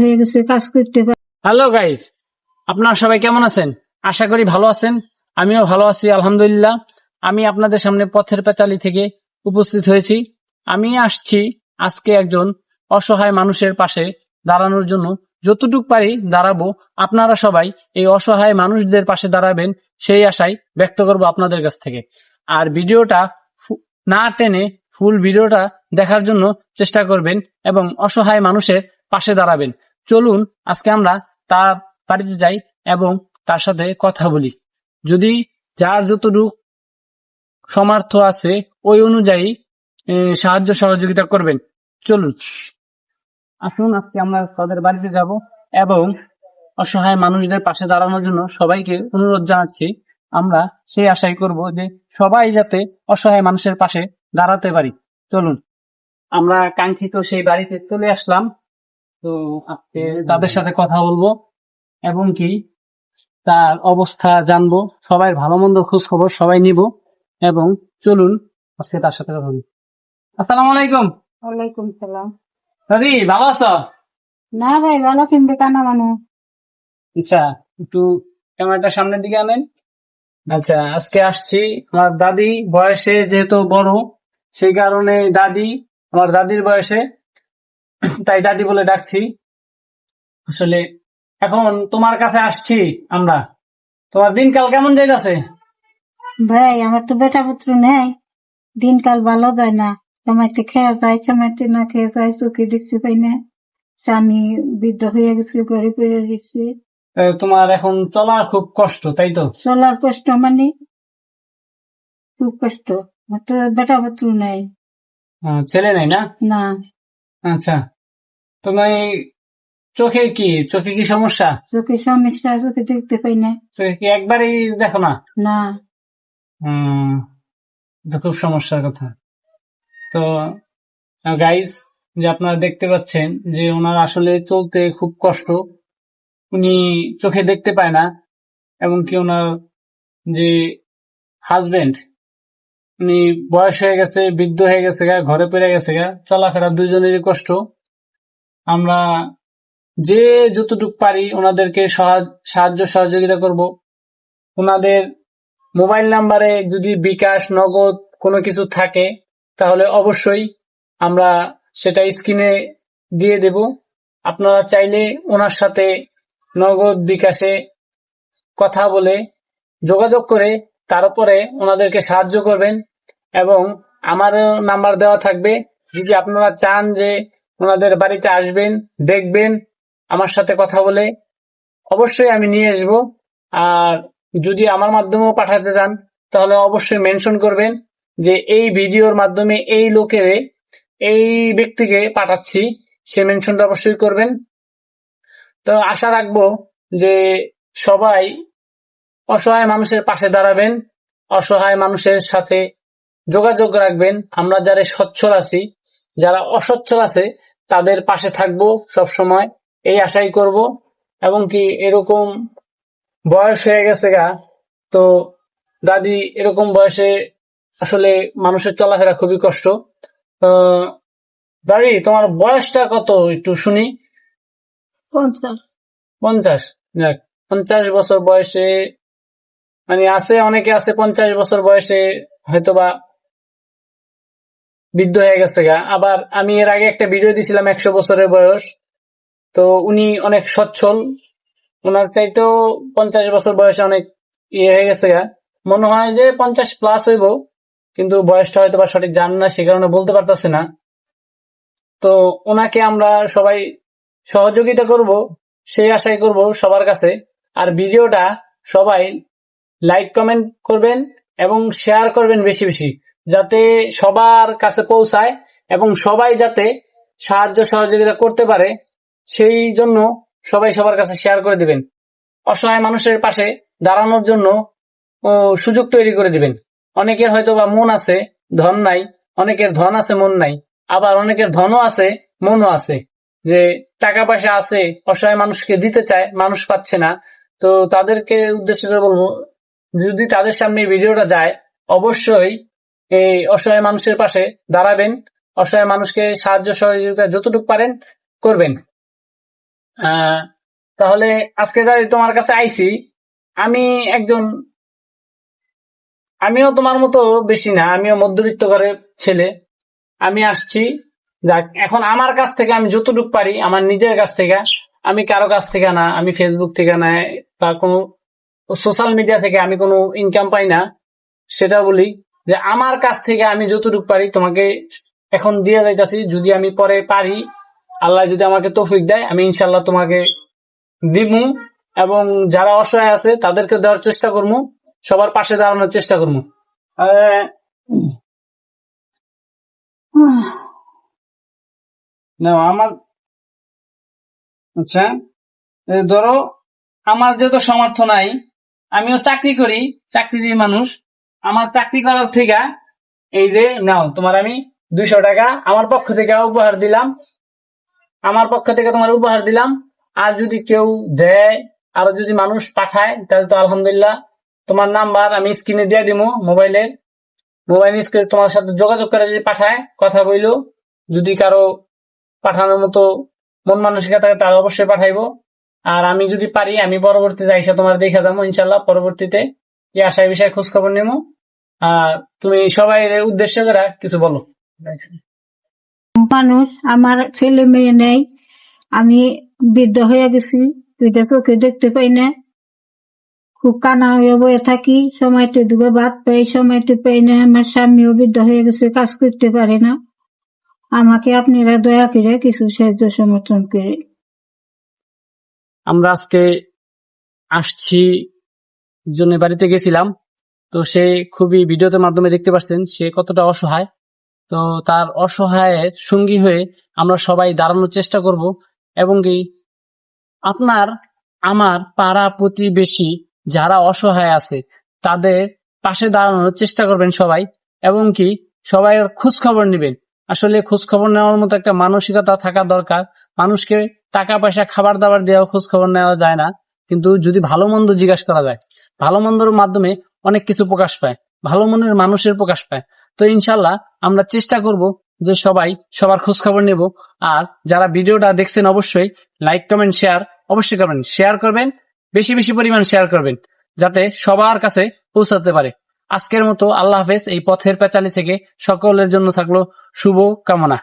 হয়ে hello guys আপনারা সবাই কেমন আছেন? আশা করি ভালো আছেন, আমিও ভালো আছি, আলহামদুলিল্লাহ। আমি আপনাদের সামনে পথের পেচালি থেকে উপস্থিত হয়েছি। আমি আসছি আজকে একজন অসহায় মানুষের পাশে দাঁড়ানোর জন্য। যতটুক পারি দাঁড়াবো, আপনারা সবাই এই অসহায় মানুষদের পাশে দাঁড়াবেন সেই আশাই ব্যক্ত করব আপনাদের কাছ থেকে। আর ভিডিওটা না টেনে ফুল ভিডিওটা দেখার জন্য চেষ্টা করবেন এবং অসহায় মানুষের পাশে দাঁড়াবেন। চলুন, আজকে আমরা তার বাড়িতে যাই এবং তার সাথে কথা বলি। যদি যার যতটুক সমর্থ আছে, ওই অনুযায়ী সাহায্য সহযোগিতা করবেন। চলুন। আসুন, আজকে আমরা তাদের বাড়িতে যাব এবং অসহায় মানুষদের পাশে দাঁড়ানোর জন্য সবাইকে অনুরোধ জানাচ্ছি। আমরা সেই আশাই করব যে সবাই যাতে অসহায় মানুষের পাশে দাঁড়াতে পারি। চলুন। আমরা কাঙ্ক্ষিত সেই বাড়িতে চলে আসলাম। তো আজকে তাদের সাথে কথা বলব এবং কি তার অবস্থা জানব সবাই ভালো মন্দ খোঁজ খবর সবাই নিব এবং চলুন আজকে তার সাথে কথা বলি। আসসালামু আলাইকুম। ওয়ালাইকুম সালাম। দাদি ভালো আছো? না ভাই ভালো কিনবে কানা মানুষ আচ্ছা একটু ক্যামেরাটা সামনের দিকে আনেন। আচ্ছা আজকে আসছি। আমার দাদি বয়সে যেহেতু বড় সেই কারণে দাদি আমার দাদির বয়সে তাই দাদি বলে ডাকছি। আসলে এখন তোমার কাছে আসছি আমরা। তোমার দিনকাল কেমন যাইতাছে? ভাই আমার তো বেটা পুত্র নেই। দিনকাল ভালো যায় না। সময়তে খেয়ে যায় সময়তে না খেয়ে যায় চোখে দেখতে পাই না। স্বামী বৃদ্ধ হয়ে গেছে ঘরে পেয়ে গেছে তোমার এখন চলার খুব কষ্ট তাই তো? চলার কষ্ট মানে? খুব কষ্ট। আমার তো বেটা পুত্র নেই। ছেলে নাই না না আচ্ছা তুমি চোখে কি চোখে কি সমস্যা চোখে সমস্যা চোখে দেখতে পাই না চোখে কি একবারই দেখো না না তো খুব সমস্যার কথা তো গাইস যে আপনারা দেখতে পাচ্ছেন যে ওনার আসলে চলতে খুব কষ্ট। উনি চোখে দেখতে পায় না এবং কি ওনার যে হাজবেন্ড বয়স হয়ে গেছে, বৃদ্ধ হয়ে গেছে গা, ঘরে পেরে গেছে গা, চলাফেরা দুজনেরই কষ্ট। আমরা যে যতটুক পারি ওনাদেরকে সহায়- সাহায্য, সহযোগিতা করব। ওনাদের মোবাইল নাম্বারে যদি বিকাশ, নগদ কোনো কিছু থাকে, তাহলে অবশ্যই আমরা সেটা স্ক্রিনে দিয়ে দেব। আপনারা চাইলে ওনার সাথে নগদ বিকাশে কথা বলে যোগাযোগ করে তারপরে ওনাদেরকে সাহায্য করবেন এবং আমার নাম্বার দেওয়া থাকবে। যদি আপনারা চান যে ওনাদের বাড়িতে আসবেন, দেখবেন, আমার সাথে কথা বলে, অবশ্যই আমি নিয়ে আসব। আর যদি আমার মাধ্যমেও পাঠাতে চান, তাহলে অবশ্যই মেনশন করবেন যে এই ভিডিওর মাধ্যমে এই লোকের, এই ব্যক্তিকে পাঠাচ্ছি। সে মেনশনটা অবশ্যই করবেন। তো আশা রাখব যে সবাই অসহায় মানুষের পাশে দাঁড়াবেন অসহায় মানুষের সাথে যোগাযোগ রাখবেন। আমরা যারা সচ্ছল আছি যারা অসচ্ছল আছে তাদের পাশে থাকব সব সময় এই আশাই করব। এবং কি এরকম বয়স হয়ে গেছে গা তো দাদি এরকম বয়সে আসলে মানুষের চলাফেরা খুবই কষ্ট। দাদি তোমার বয়সটা কত একটু শুনি? পঞ্চাশ। পঞ্চাশ? যাক পঞ্চাশ বছর বয়সে মানে আছে, অনেকে আছে পঞ্চাশ বছর বয়সে হয়তোবা বৃদ্ধ হয়ে গেছে গা। আবার আমি এর আগে একটা ভিডিও দিছিলাম একশো বছরের বয়স। তো উনি অনেক সচ্ছল। ওনার চাইতেও পঞ্চাশ বছর বয়সে অনেক ইয়ে হয়ে গেছে গা। মনে হয় যে পঞ্চাশ প্লাস হইব, কিন্তু বয়সটা হয়তো বা সঠিক জান না, সে কারণে বলতে পারতেছে না। তো ওনাকে আমরা সবাই সহযোগিতা করব, সেই আশাই করব সবার কাছে। আর ভিডিওটা সবাই লাইক কমেন্ট করবেন এবং শেয়ার করবেন বেশি বেশি, যাতে সবার কাছে পৌঁছায় এবং সবাই যাতে সাহায্য, সহযোগিতা করতে পারে, সেই জন্য সবাই সবার কাছে শেয়ার করে দিবেন। অসহায় মানুষের পাশে দাঁড়ানোর জন্য সুযোগ তৈরি করে দিবেন। অনেকের হয়তো বা মন আছে, ধন নাই, অনেকের ধন আছে, মন নাই। আবার অনেকের ধনও আছে, মনও আছে। যে টাকা পয়সা আছে, অসহায় মানুষকে দিতে চায়, মানুষ পাচ্ছে না, তো তাদেরকে উদ্দেশ্য করে বলব যদি তাদের সামনে ভিডিওটা যায়, অবশ্যই এই অসহায় মানুষের পাশে দাঁড়াবেন। অসহায় মানুষকে সাহায্য সহযোগিতা যতটুকু পারেন করবেন। তাহলে আজকে যাই তোমার কাছে আইছি আমি একজন, আমিও তোমার মতো বেশি না, আমিও মধ্যবিত্ত ঘরের ছেলে। আমি আসছি, যাক, এখন আমার কাছ থেকে আমি যতটুকু পারি, আমার নিজের কাছ থেকে, আমি কারও কাছ থেকে না, আমি ফেসবুক থেকে না, বা কোনো সোশ্যাল মিডিয়া থেকে আমি কোনো ইনকাম পাই না। সেটা বলি যে আমার কাছ থেকে আমি যতটুকু পারি তোমাকে এখন দিয়ে যাইতাছি, যদি আমি পরে পারি, আল্লাহ যদি আমাকে তৌফিক দেয়, আমি ইনশাল্লাহ তোমাকে দিবো এবং যারা অসহায় আছে তাদেরকে দেওয়ার চেষ্টা করব সবার পাশে দাঁড়ানোর চেষ্টা করব না আমার আচ্ছা ধরো, আমার যেহেতু সামর্থ্য নাই আমিও চাকরি করি চাকরির মানুষ। আমার চাকরি করার থেকে এই যে, নাও, তোমার আমি দুইশো টাকা আমার পক্ষ থেকে উপহার দিলাম। আমার পক্ষ থেকে তোমার উপহার দিলাম। আর যদি কেউ দেয়, আরও যদি মানুষ পাঠায়, তাহলে তো আলহামদুলিল্লাহ তোমার নাম্বার আমি স্ক্রিনে দিয়ে দিব মোবাইলের মোবাইল স্ক্রিনে তোমার সাথে যোগাযোগ করে যদি পাঠায়, কথা বইলো। যদি কারও পাঠানোর মতো মন মানসিকতা তাহলে অবশ্যই পাঠাইবো। আর আমি যদি পারি, আমি পরবর্তীতে আইসা তোমার দেখে যাব, ইনশাল্লাহ। পরবর্তীতে এই আশায় বিষয়ে খোঁজ খবর নেব। আর তুমি সবাই উদ্দেশ্যে করে কিছু বলো। মানুষ আমার ছেলে মেয়ে নেই। আমি বৃদ্ধ হয়ে গেছি, দুইটা চোখে দেখতে পাই না। খুব কানা হয়ে বয়ে থাকি, সময়তে দুবে ভাত পাই, সময়তে পাই না। আমার স্বামীও বৃদ্ধ হয়ে গেছে, কাজ করতে পারে না। আমাকে আপনারা দয়া করে কিছু সাহায্য সমর্থন করে আমরা আজকে আসছি জনের বাড়িতে গেছিলাম। তো সে খুবই ভিডিওতে মাধ্যমে দেখতে পাচ্ছেন, সে কতটা অসহায়। তো তার অসহায়ের সঙ্গী হয়ে আমরা সবাই দাঁড়ানোর চেষ্টা করব এবং কি আপনার, আমার পাড়া প্রতিবেশী যারা অসহায় আছে, তাদের পাশে দাঁড়ানোর চেষ্টা করবেন সবাই এবং কি সবাই খোঁজ খবর নেবেন। আসলে খোঁজ খবর নেওয়ার মতো একটা মানসিকতা থাকা দরকার। মানুষকে টাকা পয়সা, খাবার দাবার দেওয়া খোঁজ খবর নেওয়া যায় না। কিন্তু যদি ভালো মন্দ জিজ্ঞাসা করা যায়, ভালো মন্দর মাধ্যমে অনেক কিছু প্রকাশ পায়, ভালো মনের মানুষের প্রকাশ পায়, তো ইনশাল্লাহ আমরা চেষ্টা করব যে সবাই সবার খোঁজ খবর নেব। আর যারা ভিডিওটা দেখছেন অবশ্যই লাইক, কমেন্ট, শেয়ার অবশ্যই করবেন। শেয়ার করবেন, বেশি বেশি পরিমাণ শেয়ার করবেন, যাতে সবার কাছে পৌঁছাতে পারে। আজকের মতো আল্লাহ হাফেজ, এই পথের পেঁচালি থেকে সকলের জন্য থাকল শুভ কামনা।